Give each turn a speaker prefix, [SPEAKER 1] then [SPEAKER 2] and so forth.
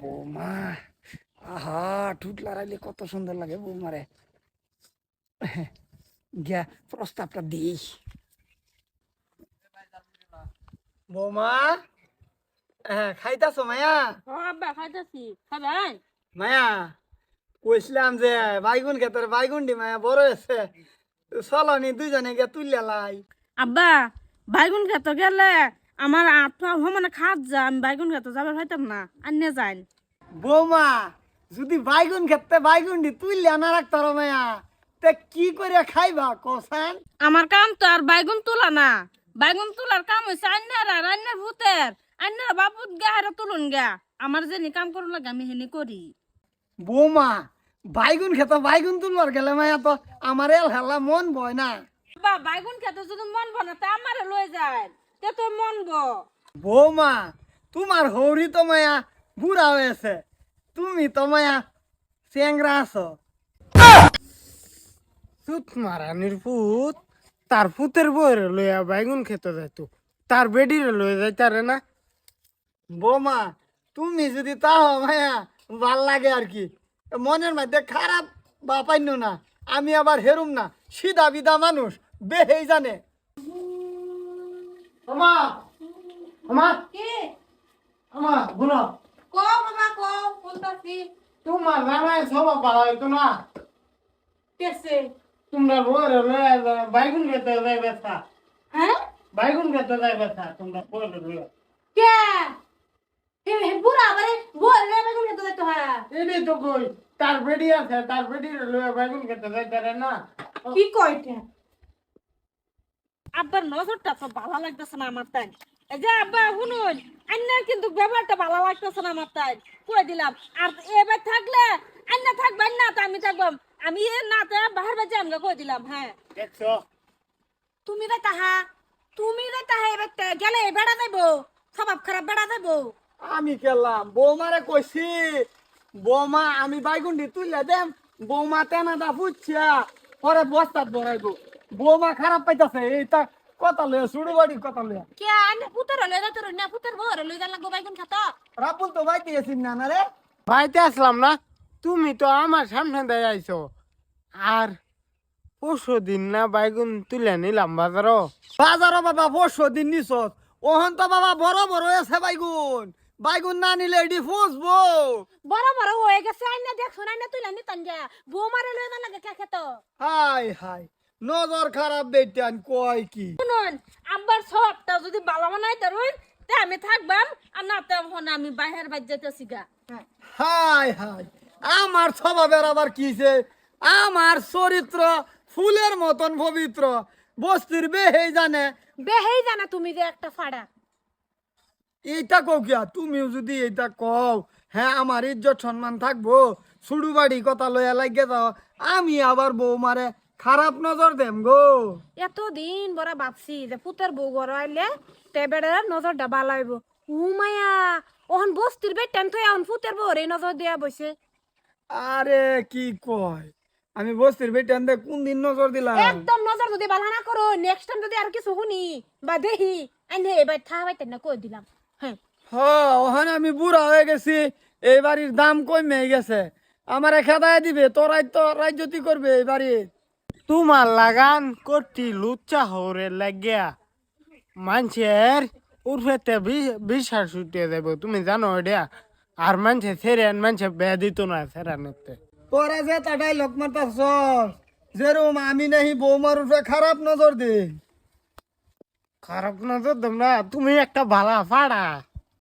[SPEAKER 1] বৌমা আহা ঠুট লড়াইলে কত সুন্দর লাগে বৌমারে গিয়া প্রস্তাবটা দিই। বৌমা হ্যাঁ খাইতাছো মায়া?
[SPEAKER 2] ও আব্বা খাইতেছি। খাবেন
[SPEAKER 1] মায়া কইছিলাম যে বাইগুন খেতের বাইগুন দি মায়া বড় হয়েছে। চলো নি দুইজনে গিয়ে তুললে লাই।
[SPEAKER 2] আব্বা বাইগুন খেতে গেলে আমার আত্মা মানে খাত যা আমি বাইগুন খেতে যাবার পাইতাম না আন্যে যাইন।
[SPEAKER 1] বৌমা যদি বাইগুন খেতে বাইগুন দি তুললে আনা রাখতার মায়া। তে কি করে খাইবা কসান
[SPEAKER 2] আমার কাম তো আর বাইগুন তোলা না। বাইগুন তোলার কাম হয়েছে আন্যারা রান্নার ভূতের। আন্যারা বাপুত গা হারা তুলুন গা। আমার যে কাম করুন লাগে আমি হেনি করি।
[SPEAKER 1] বৌমা বাইগুন খেতে বাইগুন তুলবার গেলে মায়া তো আমার এল হেলা মন বয় না।
[SPEAKER 2] আব্বা বাইগুন খেতে যদি মন বয় না তা আমারে লই যায় তে তো মন ব
[SPEAKER 1] বৌমা, তোমার হৌরি তো মায়া বুড়া হয়েছে। তুমি তো মায়া চেংরা আছো।
[SPEAKER 3] তুত মারানির পুত, তার পুতের বইয়ের লইয়া বাইগুন খেতে যাইতো। তার বেডিরে লইয়া যাইতারে না।
[SPEAKER 1] বৌমা, তুমি যদি তাও মায়া ভালো লাগে আর কি। মনের মধ্যে খারাপ বাপাইন না। আমি আবার হেরুম না। সিধা বিধা মানুষ, বেহেই জানে। আমা আমা আমা বুনো
[SPEAKER 2] কো বাবা কো বলতাছি
[SPEAKER 3] তোমার জামাই সবা পালা হইতো না
[SPEAKER 2] কেসে
[SPEAKER 3] তোমরা বইয়ের লইয়া যা- বাইগুন খেতে যাই বেসা
[SPEAKER 2] হ্যাঁ
[SPEAKER 3] বাইগুন খেতে যাই বেসা তোমরা বইয়ের লইয়া
[SPEAKER 2] কে হে হে বুড়া বারে বল রে বাইগুন খেতে যাইতো হ্যাঁ
[SPEAKER 3] এটাই তো কই তার বেডি আছে তার বেডিরে লইয়া বাইগুন খেতে যাইতারে না
[SPEAKER 2] কি কইতে আব্বার নজরটা তো ভালো লাগতেছে না আমার তাই। এই যে আব্বা শুনুন আন্নার কিন্তু ব্যবহারটা ভালো লাগতেছে না আমার তাই। কই দিলাম আর এবার থাকলে আন্না থাকবেন না তো আমি থাকব। আমি না তো বাহার বাজে আমাকে কই দিলাম হ্যাঁ।
[SPEAKER 3] দেখছ?
[SPEAKER 2] তুমি রে তাহা তুমি রে তাহা এবার গেলে বেড়া যাইবো স্বভাব খারাপ বেড়া যাইবো
[SPEAKER 1] আমি কেলাম বৌমারে কইছি বৌমা আমি বাইগুন্ডি তুললে দেম বৌমা তেনা দা ফুটছে পরে বস্তাত বড়াইবো বৌমা খারাপ পাইতাছে এইটা কথা লইয়া সুড়ু বাড়ি কথা লইয়া।
[SPEAKER 2] কে আন্না পুতের লই যাইতো না পুতের বহর লই গেল লাগবো বাইগুন খাতা
[SPEAKER 1] রাপুল তো বাইতে গেছি না না রে?
[SPEAKER 3] ভাইতে আসলাম না তুমি তো আমার সামনে দিয়ে আইছো। আর পরশু দিন না বাইগুন তুলে নিলাম বাজারও।
[SPEAKER 1] বাজারও বাবা পরশু দিন নিছত ওহন তো বাবা বড় বড় আছে বাইগুন বাইগুন না নিলে এডি ফুসবো।
[SPEAKER 2] বড় বড় হয়ে গেছে আইনা দেখছ আইনা তুই লানি তান গা বউ মারে লই না লাগে কে খেতো।
[SPEAKER 1] হাই হাই নজর খারাপ বেটান কয় কি?
[SPEAKER 2] শুনুন আব্বার সবটা যদি বালা বানাই তারুন তে আমি থাকবাম আর না তে হন আমি বাইরের বাজ যেতেছি গা
[SPEAKER 1] হাই হাই আমার স্বভাবের আবার কিছে আমার চরিত্র ফুলের মতন পবিত্র বস্তির বেহেই জানে।
[SPEAKER 2] বেহেই জানা তুমি যে একটা ফাড়া।
[SPEAKER 1] এইটা কও কিয়া তুমিও যদি এইটা কও হ্যাঁ আমার ইজ্জত সম্মান থাকব সুড়ু বাড়ি কথা লইয়া লাগিয়ে যাও আমি আবার বউ মারে খারাপ নজর দেম গো।
[SPEAKER 2] এতদিন বড় ভাবছি যে পুতের বউ ঘর আইলে তে বেড়ে নজর ডাবা লাইব ও মায়া ওহন বস্তির বেট টাইম তো এখন পুতের বউ রে নজর দিয়া বসে।
[SPEAKER 1] আরে কি কয় আমি বস্তির বেটান দে কোন দিন নজর দিলাম?
[SPEAKER 2] একদম নজর যদি বালা না করো নেক্সট টাইম যদি আর কিছু শুনি বা দেখি আইনে এবার থা পাইতেন না কই দিলাম। হ্যাঁ।
[SPEAKER 1] হ্যাঁ ওখানে আমি বুড়া হয়ে গেছি এই বাড়ির দাম কমে গেছে। আমার খেদায় দিবে তোরাই তো রাজ্যতি করবে এই বাড়ির।
[SPEAKER 3] তোমার লাগান করতি লুচ্চা হরে লাগিয়া। মানুষের উর্ফেতে বিশ্বাস উঠিয়ে দেব তুমি জানো এটা? আর মানুষে সেরেন মানুষে বেয়া দিত না সেরানেতে
[SPEAKER 1] তোরা যে তা ডাইলগ মারতাছ যেরকম আমি নাহি বৌমার উপরে খারাপ নজর দে
[SPEAKER 3] খারাপ নজর দেব না তুমি একটা ভালা ফাড়া।